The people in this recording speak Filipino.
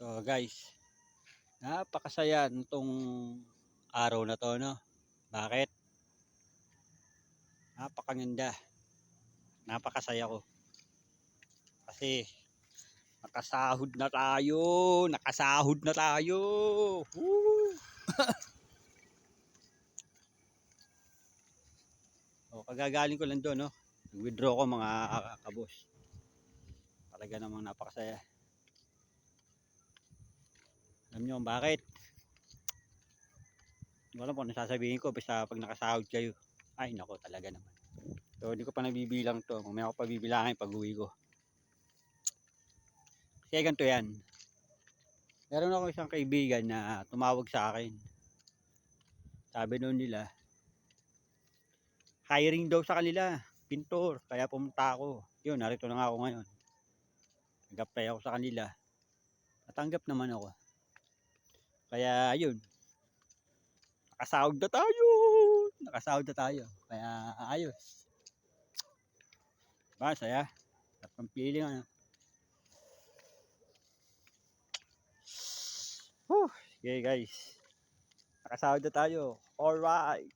So guys, napakasaya nitong araw na to, no? Bakit? Napakaganda. Napakasaya ko. Kasi nakasahod na tayo, nakasahod na tayo. Woo! o, kagagaling ko lang doon, no? Nag-withdraw ko mga kabos. Talaga namang napakasaya. Alam nyo bakit? Hindi ko alam kung ano sasabihin ko basta pag nakasahod kayo. Ay nako talaga naman. So hindi ko pa nabibilang to. Mamaya ko pa bibilangin pag uwi ko. Kaya ganito yan. Meron ako isang kaibigan na tumawag sa akin. Sabi noon nila, hiring daw sa kanila, pintor. Kaya pumunta ako. Yun, narito na nga ako ngayon. Nag-apply ako sa kanila. Natanggap naman ako. Kaya yun. Nakasahod na tayo. Nakasahod na tayo. Kaya ayos. Ba, saya. At ang feeling ano. Whew. Okay guys. Nakasahod na tayo. Alright.